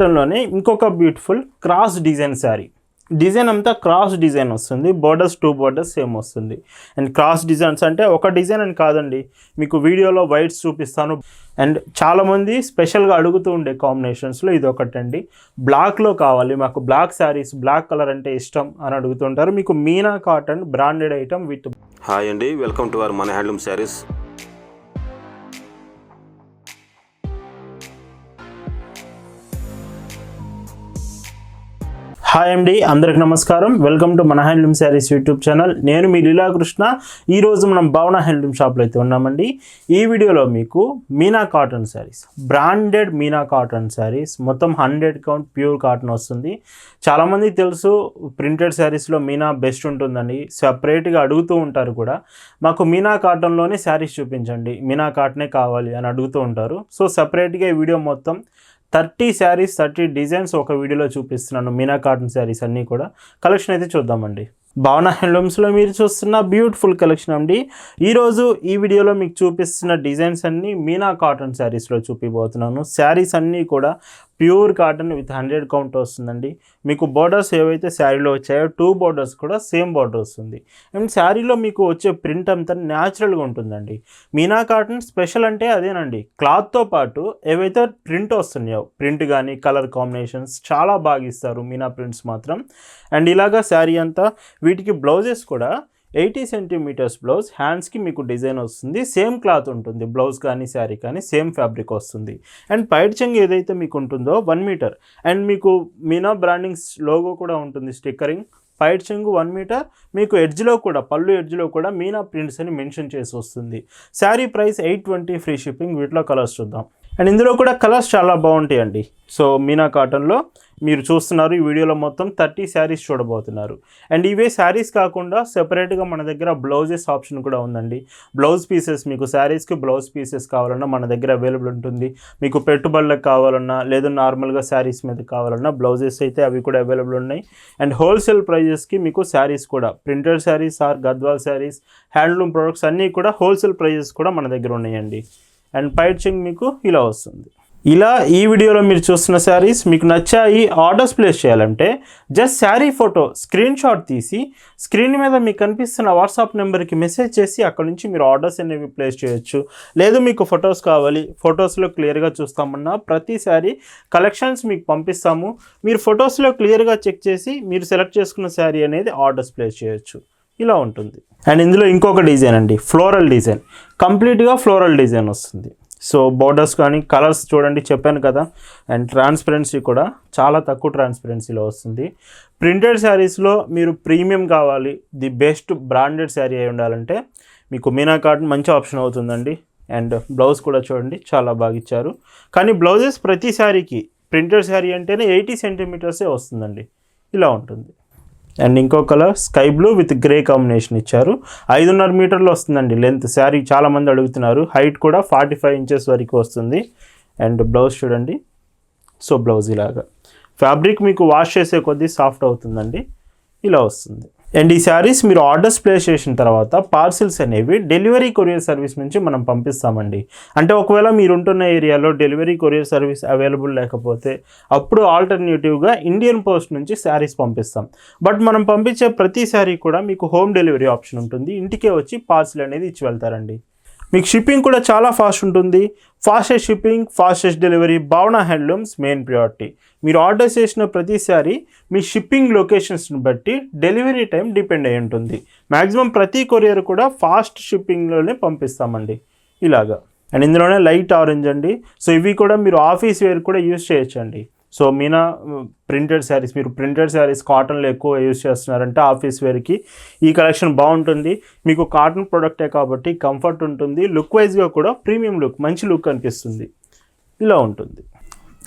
కాటన్లోనే ఇంకొక beautiful cross design sari design అంతా cross design వస్తుంది. బోర్డర్స్ టూ బోర్డర్స్ సేమ్ వస్తుంది. అండ్ క్రాస్ డిజైన్స్ అంటే ఒక డిజైన్ అని కాదండి. మీకు వీడియోలో వైట్స్ చూపిస్తాను. అండ్ చాలామంది స్పెషల్గా అడుగుతూ ఉండే కాంబినేషన్స్లో ఇది ఒకటండి. బ్లాక్లో కావాలి. మాకు బ్లాక్ శారీస్ బ్లాక్ కలర్ అంటే ఇష్టం అని అడుగుతుంటారు. మీకు Meena cotton branded item with hi అండి. వెల్కమ్ టు అవర్ మన హ్యాండ్లూమ్ శారీస్ హాయ్ అండి అందరికి నమస్కారం. వెల్కమ్ టు మన హ్యాండ్లూమ్ శారీస్ యూట్యూబ్ ఛానల్ నేను మీ లీలాకృష్ణ. ఈరోజు మనం భావన హ్యాండ్లూమ్ షాప్లో అయితే ఉన్నామండి. ఈ వీడియోలో మీకు Meena cotton saris branded Meena cotton saris మొత్తం హండ్రెడ్ కౌంట్ ప్యూర్ కాటన్ వస్తుంది. చాలామంది తెలుసు ప్రింటెడ్ శారీస్లో మీనా బెస్ట్ ఉంటుందండి. సపరేట్గా అడుగుతూ ఉంటారు కూడా. మాకు మీనా కాటన్లోనే శారీస్ చూపించండి. మీనా కాటనే కావాలి అని అడుగుతూ ఉంటారు. సో సపరేట్గా ఈ వీడియో మొత్తం థర్టీ శారీస్ థర్టీ డిజైన్స్ ఒక వీడియోలో చూపిస్తున్నాను. మీనా కాటన్ శారీస్ అన్నీ కూడా. కలెక్షన్ అయితే చూద్దామండి. భావన హ్యాండ్లూమ్స్లో మీరు చూస్తున్న బ్యూటిఫుల్ కలెక్షన్ అండి. ఈరోజు ఈ వీడియోలో మీకు చూపిస్తున్న డిజైన్స్ అన్నీ మీనా కాటన్ శారీస్లో చూపిపోతున్నాను శారీస్ అన్నీ కూడా pure cotton with hundred count వస్తుందండి. మీకు బోర్డర్స్ ఏవైతే శారీలో వచ్చాయో టూ బోర్డర్స్ కూడా సేమ్ బోర్డర్ వస్తుంది. అండ్ శారీలో మీకు వచ్చే ప్రింట్ అంతా న్యాచురల్గా ఉంటుందండి. మీనా కాటన్ స్పెషల్ అంటే అదేనండి. క్లాత్తో పాటు ఏవైతే ప్రింట్ వస్తున్నాయో ప్రింట్ కానీ కలర్ కాంబినేషన్స్ చాలా బాగా ఇస్తారు మీనా ప్రింట్స్ మాత్రం. అండ్ ఇలాగా శారీ అంతా వీటికి బ్లౌజెస్ కూడా ఎయిటీ సెంటీమీటర్స్ బ్లౌజ్. హ్యాండ్స్కి మీకు డిజైన్ వస్తుంది. సేమ్ క్లాత్ ఉంటుంది. బ్లౌజ్ కానీ శారీ కానీ సేమ్ ఫ్యాబ్రిక్ వస్తుంది. అండ్ పైడ్ చెంగ్ ఏదైతే మీకు ఉంటుందో వన్ మీటర్ అండ్ మీకు మీనా బ్రాండింగ్స్ లోగో కూడా ఉంటుంది స్టిక్కరింగ్ పైట్ చెంగు వన్ మీటర్ మీకు ఎడ్జ్లో కూడా పళ్ళు ఎడ్జ్లో కూడా మీనా ప్రింట్స్ అని మెన్షన్ చేసి వస్తుంది. Sari price eight twenty free shipping వీటిలో కలర్స్ చూద్దాం. అండ్ ఇందులో కూడా కలర్స్ చాలా బాగుంటాయండి. సో మీనా కాటన్లో మీరు చూస్తున్నారు ఈ వీడియోలో మొత్తం థర్టీ శారీస్ చూడబోతున్నారు. అండ్ ఇవే శారీస్ కాకుండా సెపరేట్గా మన దగ్గర బ్లౌజెస్ ఆప్షన్ కూడా ఉందండి. బ్లౌజ్ పీసెస్ మీకు శారీస్కి బ్లౌజ్ పీసెస్ కావాలన్నా మన దగ్గర అవైలబుల్ ఉంటుంది. మీకు పెట్టుబడులకు కావాలన్నా లేదా నార్మల్గా శారీస్ మీద కావాలన్నా బ్లౌజెస్ అయితే అవి కూడా అవైలబుల్ ఉన్నాయి. అండ్ హోల్సేల్ ప్రైజెస్కి మీకు శారీస్ కూడా printed saris or Gadwal saris handloom products అన్నీ కూడా హోల్సేల్ ప్రైజెస్ కూడా మన దగ్గర ఉన్నాయండి. అండ్ పైచింగ్ మీకు ఇలా వస్తుంది. ఇలా ఈ వీడియోలో మీరు చూస్తున్న శారీస్ మీకు నచ్చాయి ఆర్డర్స్ ప్లేస్ చేయాలంటే just sari photo screen shot తీసి స్క్రీన్ మీద మీకు కనిపిస్తున్న వాట్సాప్ నెంబర్కి మెసేజ్ చేసి అక్కడ నుంచి మీరు ఆర్డర్స్ అనేవి ప్లేస్ చేయొచ్చు. లేదు మీకు ఫొటోస్ కావాలి ఫొటోస్లో క్లియర్గా చూస్తామన్నా ప్రతి శారీ కలెక్షన్స్ మీకు పంపిస్తాము. మీరు ఫొటోస్లో క్లియర్గా చెక్ చేసి మీరు సెలెక్ట్ చేసుకున్న శారీ అనేది ఆర్డర్స్ ప్లేస్ చేయొచ్చు. ఇలా ఉంటుంది. అండ్ ఇందులో ఇంకొక డిజైన్ అండి ఫ్లోరల్ డిజైన్. కంప్లీట్గా ఫ్లోరల్ డిజైన్ వస్తుంది. సో బోర్డర్స్ కానీ కలర్స్ చూడండి చెప్పాను కదా. అండ్ ట్రాన్స్పరెన్సీ కూడా చాలా తక్కువ ట్రాన్స్పరెన్సీలో వస్తుంది. ప్రింటెడ్ శారీస్లో మీరు ప్రీమియం కావాలి ది బెస్ట్ బ్రాండెడ్ శారీ అయి ఉండాలంటే మీకు మీనా కాటన్ మంచి ఆప్షన్ అవుతుందండి. అండ్ బ్లౌజ్ కూడా చూడండి చాలా బాగా ఇచ్చారు. కానీ బ్లౌజెస్ ప్రతి శారీకి ప్రింటెడ్ శారీ అంటేనే ఎయిటీ సెంటీమీటర్సే వస్తుందండి. ఇలా ఉంటుంది. అండ్ ఇంకో colour sky blue with grey combination ఇచ్చారు. ఐదున్నర మీటర్లు వస్తుందండి లెంత్ శారీ చాలామంది అడుగుతున్నారు. హైట్ కూడా ఫార్టీ ఫైవ్ ఇంచెస్ వరకు వస్తుంది. అండ్ బ్లౌజ్ చూడండి. సో బ్లౌజ్ ఇలాగా. ఫ్యాబ్రిక్ మీకు వాష్ చేసే కొద్దీ సాఫ్ట్ అవుతుందండి. ఇలా వస్తుంది. అండ్ ఈ శారీస్ మీరు ఆర్డర్స్ ప్లేస్ చేసిన తర్వాత పార్సిల్స్ అనేవి డెలివరీ కొరియర్ సర్వీస్ నుంచి మనం పంపిస్తామండి. అంటే ఒకవేళ మీరు ఉంటున్న ఏరియాలో డెలివరీ కొరియర్ సర్వీస్ అవైలబుల్ లేకపోతే అప్పుడు ఆల్టర్నేటివ్గా ఇండియన్ పోస్ట్ నుంచి శారీస్ పంపిస్తాం. బట్ మనం పంపించే ప్రతి శారీ కూడా మీకు హోమ్ డెలివరీ ఆప్షన్ ఉంటుంది. ఇంటికే వచ్చి పార్సిల్ అనేది ఇచ్చి వెళ్తారండి మీకు షిప్పింగ్ కూడా చాలా ఫాస్ట్ ఉంటుంది. Fastest shipping fastest delivery Bhavana handlooms main priority. మీరు ఆర్డర్ చేసిన ప్రతిసారి మీ షిప్పింగ్ లొకేషన్స్ని బట్టి డెలివరీ టైం డిపెండ్ అయి ఉంటుంది. మ్యాక్సిమం ప్రతి కొరియర్ కూడా ఫాస్ట్ షిప్పింగ్లోనే పంపిస్తామండి. ఇలాగా. అండ్ ఇందులోనే లైట్ ఆరెంజ్ అండి. సో ఇవి కూడా మీరు ఆఫీస్ వేర్ కూడా యూస్ చేయొచ్చండి. సో మీనా ప్రింటెడ్ శారీస్ మీరు ప్రింటెడ్ శారీస్ కాటన్లో ఎక్కువ యూస్ చేస్తున్నారంటే ఆఫీస్ వేర్కి ఈ కలెక్షన్ బాగుంటుంది. మీకు కాటన్ ప్రోడక్టే కాబట్టి కంఫర్ట్ ఉంటుంది. లుక్ వైజ్గా కూడా ప్రీమియం లుక్ మంచి లుక్ అనిపిస్తుంది. ఇలా ఉంటుంది.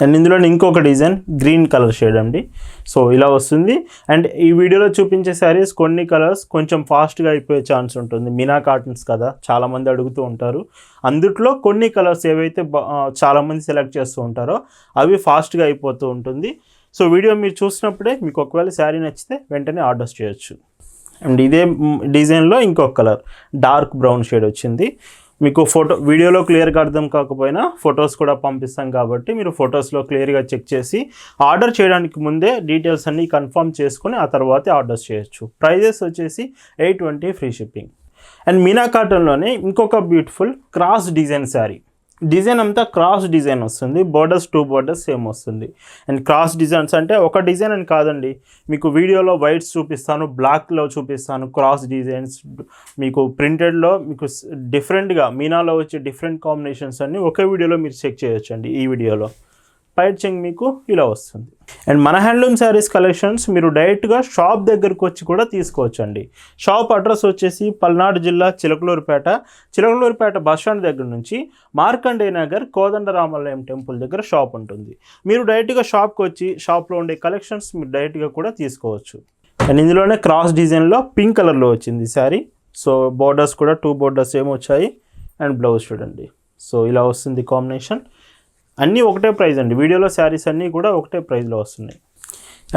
అండ్ ఇందులో ఇంకొక డిజైన్ గ్రీన్ కలర్ షేడ్ అండి. సో ఇలా వస్తుంది. అండ్ ఈ వీడియోలో చూపించే శారీస్ కొన్ని కలర్స్ కొంచెం ఫాస్ట్గా అయిపోయే ఛాన్స్ ఉంటుంది. మినా కాటన్స్ కదా చాలామంది అడుగుతూ ఉంటారు. అందుట్లో కొన్ని కలర్స్ ఏవైతే చాలామంది సెలెక్ట్ చేస్తూ ఉంటారో అవి ఫాస్ట్గా అయిపోతూ ఉంటుంది. సో వీడియో మీరు చూసినప్పుడే మీకు ఒకవేళ శారీ నచ్చితే వెంటనే ఆర్డర్స్ చేయొచ్చు. అండ్ ఇదే డిజైన్లో ఇంకొక కలర్ డార్క్ బ్రౌన్ షేడ్ వచ్చింది. మీకు ఫోటో వీడియోలో క్లియర్గా అర్థం కాకపోయినా ఫొటోస్ కూడా పంపిస్తాం కాబట్టి మీరు ఫొటోస్లో క్లియర్గా చెక్ చేసి ఆర్డర్ చేయడానికి ముందే డీటెయిల్స్ అన్నీ కన్ఫర్మ్ చేసుకొని ఆ తర్వాతే ఆర్డర్స్ చేయొచ్చు. ప్రైజెస్ వచ్చేసి eight twenty free shipping. And Meena కాటన్లోనే ఇంకొక beautiful cross design sari. Design అంతా క్రాస్ డిజైన్ వస్తుంది. బోర్డర్స్ టూ బోర్డర్స్ సేమ్ వస్తుంది. అండ్ క్రాస్ డిజైన్స్ అంటే ఒక డిజైన్ అని కాదండి. మీకు వీడియోలో వైట్స్ చూపిస్తాను బ్లాక్లో చూపిస్తాను క్రాస్ డిజైన్స్. మీకు ప్రింటెడ్లో మీకు డిఫరెంట్గా మీనాలో వచ్చే డిఫరెంట్ కాంబినేషన్స్ అన్నీ ఒకే వీడియోలో మీరు చెక్ చేయొచ్చండి ఈ వీడియోలో. పైచింగ్ చెంగ్ మీకు ఇలా వస్తుంది. అండ్ మన హ్యాండ్లూమ్ శారీస్ కలెక్షన్స్ మీరు డైరెక్ట్గా షాప్ దగ్గరకు వచ్చి కూడా తీసుకోవచ్చండి. షాప్ అడ్రస్ వచ్చేసి పల్నాడు జిల్లా చిలకలూరుపేట. చిలకలూరుపేట బస్ స్టాండ్ దగ్గర నుంచి మార్కండే నగర్ కోదండరామాలయం టెంపుల్ దగ్గర షాప్ ఉంటుంది. మీరు డైరెక్ట్గా షాప్కి వచ్చి షాప్లో ఉండే కలెక్షన్స్ మీరు డైరెక్ట్గా కూడా తీసుకోవచ్చు. అండ్ ఇందులోనే క్రాస్ డిజైన్లో పింక్ కలర్లో వచ్చింది శారీ సో బోర్డర్స్ కూడా టూ బోర్డర్స్ ఏమి వచ్చాయి అండ్ బ్లౌజ్ చూడండి. సో ఇలా వస్తుంది కాంబినేషన్ అన్నీ ఒకటే ప్రైస్ అండి. వీడియోలో శారీస్ అన్నీ కూడా ఒకటే ప్రైస్లో వస్తున్నాయి.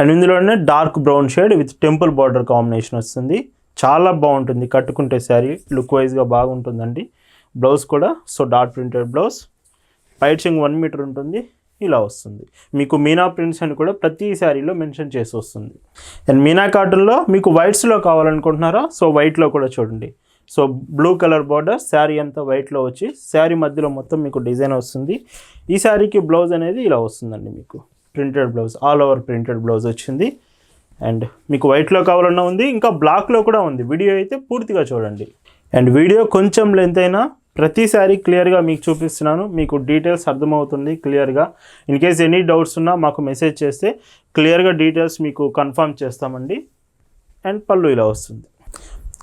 అండ్ ఇందులోనే dark brown shade with temple border combination వస్తుంది. చాలా బాగుంటుంది. కట్టుకుంటే శారీ లుక్ వైజ్గా బాగుంటుందండి. బ్లౌజ్ కూడా సో డార్క్ ప్రింటెడ్ బ్లౌజ్. పైచింగ్ వన్ మీటర్ ఉంటుంది. ఇలా వస్తుంది. మీకు మీనా ప్రింట్స్ అని కూడా ప్రతి శారీలో మెన్షన్ చేసి వస్తుంది. అండ్ మీనా కాటన్లో మీకు వైట్స్లో కావాలనుకుంటున్నారా? సో వైట్లో కూడా చూడండి. So blue colour border sari అంతా వైట్లో వచ్చి శారీ మధ్యలో మొత్తం మీకు డిజైన్ వస్తుంది. ఈ శారీకి బ్లౌజ్ అనేది ఇలా వస్తుందండి మీకు. Printed blouse all over printed blouse వచ్చింది. అండ్ మీకు వైట్లో కావాలన్నా ఉంది ఇంకా బ్లాక్లో కూడా ఉంది. వీడియో అయితే పూర్తిగా చూడండి. అండ్ వీడియో కొంచెం లెంత్ అయినా ప్రతిసారి క్లియర్గా మీకు చూపిస్తున్నాను. మీకు డీటెయిల్స్ అర్థమవుతుంది క్లియర్గా ఇన్ కేస్ ఎనీ డౌట్స్ ఉన్నా మాకు మెసేజ్ చేస్తే క్లియర్గా డీటెయిల్స్ మీకు కన్ఫర్మ్ చేస్తామండి. అండ్ పళ్ళు ఇలా వస్తుంది.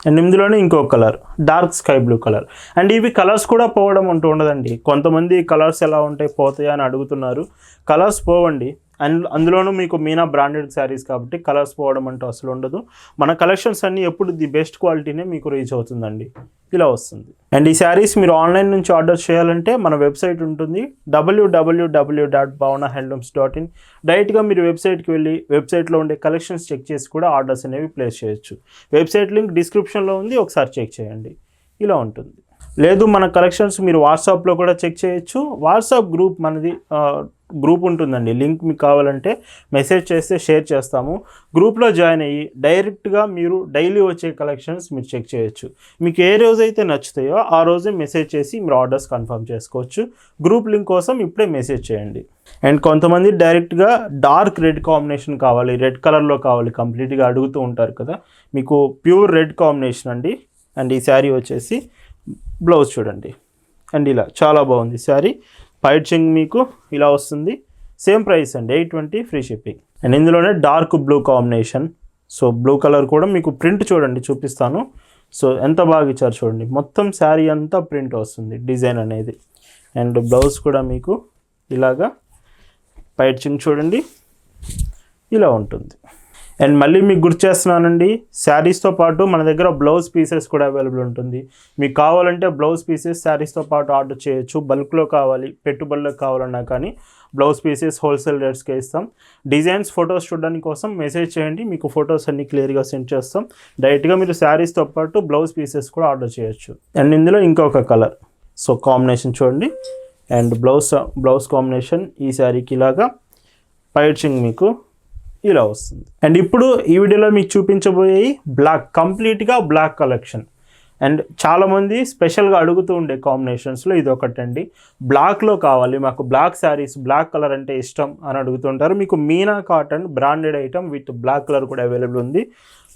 అండ్ ఇందులోనే ఇంకో colour dark sky blue colour. And ఇవి కలర్స్ కూడా పోవడం అంటూ ఉండదండి. కొంతమంది కలర్స్ ఎలా ఉంటాయి పోతాయా అని అడుగుతున్నారు. కలర్స్ పోవండి. అండ్ అందులోనూ మీకు మీనా బ్రాండెడ్ శారీస్ కాబట్టి కలర్స్ పోవడం అంటూ అసలు ఉండదు. మన కలెక్షన్స్ అన్నీ ఎప్పుడు ది బెస్ట్ క్వాలిటీనే మీకు రీచ్ అవుతుందండి. ఇలా వస్తుంది. అండ్ ఈ శారీస్ మీరు ఆన్లైన్ నుంచి ఆర్డర్ చేయాలంటే మన వెబ్సైట్ ఉంటుంది WWW dot Bhavana handlooms dot in డైరెక్ట్గా మీరు వెబ్సైట్కి వెళ్ళి వెబ్సైట్లో ఉండే కలెక్షన్స్ చెక్ చేసి కూడా ఆర్డర్స్ అనేవి ప్లేస్ చేయొచ్చు. వెబ్సైట్ లింక్ డిస్క్రిప్షన్లో ఉంది ఒకసారి చెక్ చేయండి. ఇలా ఉంటుంది. లేదు మన కలెక్షన్స్ మీరు వాట్సాప్లో కూడా చెక్ చేయొచ్చు. వాట్సాప్ గ్రూప్ మనది గ్రూప్ ఉంటుందండి. లింక్ మీకు కావాలంటే మెసేజ్ చేస్తే షేర్ చేస్తాము. గ్రూప్లో జాయిన్ అయ్యి డైరెక్ట్గా మీరు డైలీ వచ్చే కలెక్షన్స్ మీరు చెక్ చేయొచ్చు. మీకు ఏ రోజైతే నచ్చుతాయో ఆ రోజే మెసేజ్ చేసి మీరు ఆర్డర్స్ కన్ఫర్మ్ చేసుకోవచ్చు. గ్రూప్ లింక్ కోసం ఇప్పుడే మెసేజ్ చేయండి. అండ్ కొంతమంది డైరెక్ట్గా డార్క్ రెడ్ కాంబినేషన్ కావాలి రెడ్ కలర్లో కావాలి కంప్లీట్గా అడుగుతూ ఉంటారు కదా. మీకు ప్యూర్ రెడ్ కాంబినేషన్ అండి. అండ్ ఈ శారీ వచ్చేసి బ్లౌజ్ చూడండి. అండ్ ఇలా చాలా బాగుంది శారీ. పైచింగ్ మీకు ఇలా వస్తుంది. సేమ్ ప్రైస్ అండి eight twenty free shipping. And ఇందులోనే dark blue combination. So blue colour కూడా మీకు ప్రింట్ చూడండి చూపిస్తాను. సో ఎంత బాగా ఇచ్చారు చూడండి. మొత్తం శారీ అంతా ప్రింట్ వస్తుంది డిజైన్ అనేది. అండ్ బ్లౌజ్ కూడా మీకు ఇలాగా పైచింగ్ చూడండి ఇలా ఉంటుంది. అండ్ మళ్ళీ మీకు గుర్తు చేస్తున్నానండి శారీస్తో పాటు మన దగ్గర బ్లౌజ్ పీసెస్ కూడా అవైలబుల్ ఉంటుంది. మీకు కావాలంటే బ్లౌజ్ పీసెస్ శారీస్తో పాటు ఆర్డర్ చేయొచ్చు. బల్క్లో కావాలి పెట్టుబడులకు కావాలన్నా కానీ బ్లౌజ్ పీసెస్ హోల్సేల్ రేట్స్కే ఇస్తాం. డిజైన్స్ ఫొటోస్ చూడడానికి కోసం మెసేజ్ చేయండి. మీకు ఫొటోస్ అన్ని క్లియర్గా సెండ్ చేస్తాం. డైరెక్ట్గా మీరు శారీస్తో పాటు బ్లౌజ్ పీసెస్ కూడా ఆర్డర్ చేయొచ్చు. అండ్ ఇందులో ఇంకొక కలర్. సో కాంబినేషన్ చూడండి. అండ్ బ్లౌజ్ బ్లౌజ్ కాంబినేషన్ ఈ శారీకి ఇలాగా. పైచింగ్ మీకు ఇలా వస్తుంది. అండ్ ఇప్పుడు ఈ వీడియోలో మీకు చూపించబోయే బ్లాక్ కంప్లీట్గా బ్లాక్ కలెక్షన్ అండ్ చాలామంది స్పెషల్గా అడుగుతూ ఉండే కాంబినేషన్స్లో ఇది ఒకటండి బ్లాక్లో కావాలి మాకు బ్లాక్ శారీస్ బ్లాక్ కలర్ అంటే ఇష్టం అని అడుగుతుంటారు. మీకు Meena cotton branded item with black colour కూడా అవైలబుల్ ఉంది.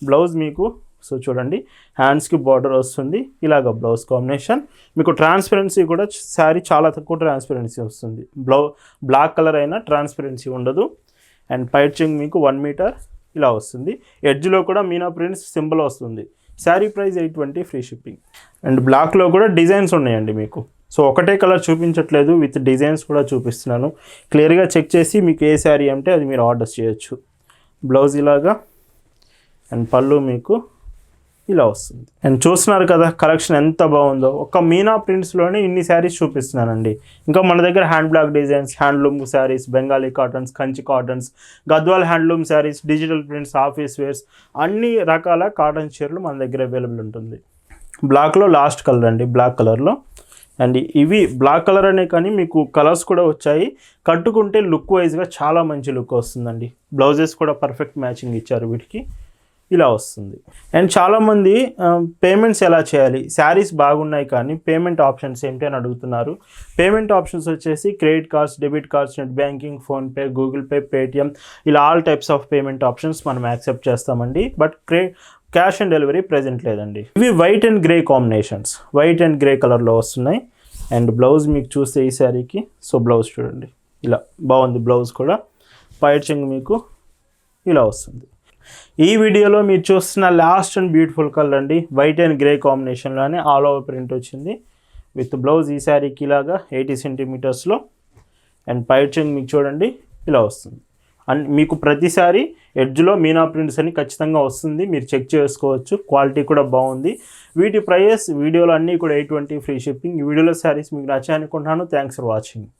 బ్లౌజ్ మీకు సో చూడండి హ్యాండ్స్కి బార్డర్ వస్తుంది. ఇలాగ బ్లౌజ్ కాంబినేషన్ మీకు ట్రాన్స్పరెన్సీ కూడా శారీ చాలా తక్కువ ట్రాన్స్పరెన్సీ వస్తుంది. బ్లౌ బ్లాక్ కలర్ అయినా ట్రాన్స్పరెన్సీ ఉండదు. అండ్ పైచింగ్ మీకు వన్ మీటర్ ఇలా వస్తుంది. ఎడ్జ్లో కూడా మీనా ప్రింట్స్ సింబల్ వస్తుంది. Sari price eight twenty free shipping and బ్లాక్లో కూడా డిజైన్స్ ఉన్నాయండి మీకు. సో ఒకటే కలర్ చూపించట్లేదు విత్ డిజైన్స్ కూడా చూపిస్తున్నాను. క్లియర్గా చెక్ చేసి మీకు ఏ శారీ అంటే అది మీరు ఆర్డర్ చేయొచ్చు. బ్లౌజ్ ఇలాగా. అండ్ పళ్ళు మీకు ఇలా వస్తుంది. అండ్ చూస్తున్నారు కదా కలెక్షన్ ఎంత బాగుందో. ఒక మీనా ప్రింట్స్లోనే ఇన్ని శారీస్ చూపిస్తున్నానండి. ఇంకా మన దగ్గర hand block designs handloom saris Bengali cottons Kanchi cottons Gadwal handloom saris digital prints office wears అన్ని రకాల కాటన్ చీరలు మన దగ్గర అవైలబుల్ ఉంటుంది. బ్లాక్లో లాస్ట్ కలర్ అండి బ్లాక్ కలర్లో అండ్ ఇవి బ్లాక్ కలర్ అనే కానీ మీకు కలర్స్ కూడా వచ్చాయి. కట్టుకుంటే లుక్ వైజ్గా చాలా మంచి లుక్ వస్తుందండి. బ్లౌజెస్ కూడా పర్ఫెక్ట్ మ్యాచింగ్ ఇచ్చారు వీటికి. ఇలా వస్తుంది. అండ్ చాలామంది పేమెంట్స్ ఎలా చేయాలి? శారీస్ బాగున్నాయి కానీ పేమెంట్ ఆప్షన్స్ ఏంటి అని అడుగుతున్నారు. పేమెంట్ ఆప్షన్స్ వచ్చేసి credit cards debit cards net banking PhonePe Google Pay Paytm ఇలా all types of payment options మనం యాక్సెప్ట్ చేస్తామండి. బట్ క్రే క్యాష్ ఆన్ డెలివరీ ప్రజెంట్ లేదండి. ఇవి white and grey combinations white and grey కలర్లో వస్తున్నాయి. అండ్ బ్లౌజ్ మీకు చూస్తే ఈ శారీకి సో బ్లౌజ్ చూడండి. ఇలా బాగుంది బ్లౌజ్ కూడా. పైచింగ్ మీకు ఇలా వస్తుంది. ఈ వీడియోలో మీరు చూస్తున్న లాస్ట్ అండ్ బ్యూటిఫుల్ కలర్ అండి. వైట్ అండ్ గ్రే కాంబినేషన్లోనే ఆల్ ఓవర్ ప్రింట్ వచ్చింది. విత్ బ్లౌజ్ ఈ శారీకి ఇలాగా ఎయిటీ సెంటీమీటర్స్లో అండ్ పైట్ చెంగు మీకు చూడండి ఇలా వస్తుంది. అండ్ మీకు ప్రతిసారి ఎడ్జ్లో మీనా ప్రింట్స్ అని ఖచ్చితంగా వస్తుంది. మీరు చెక్ చేసుకోవచ్చు. క్వాలిటీ కూడా బాగుంది. వీటి ప్రైస్ వీడియోలో అన్నీ కూడా ఎయిట్ ట్వంటీ ఫ్రీ షిప్పింగ్ ఈ వీడియోలో శారీస్ మీకు నచ్చాయనుకుంటున్నాను. Thanks for watching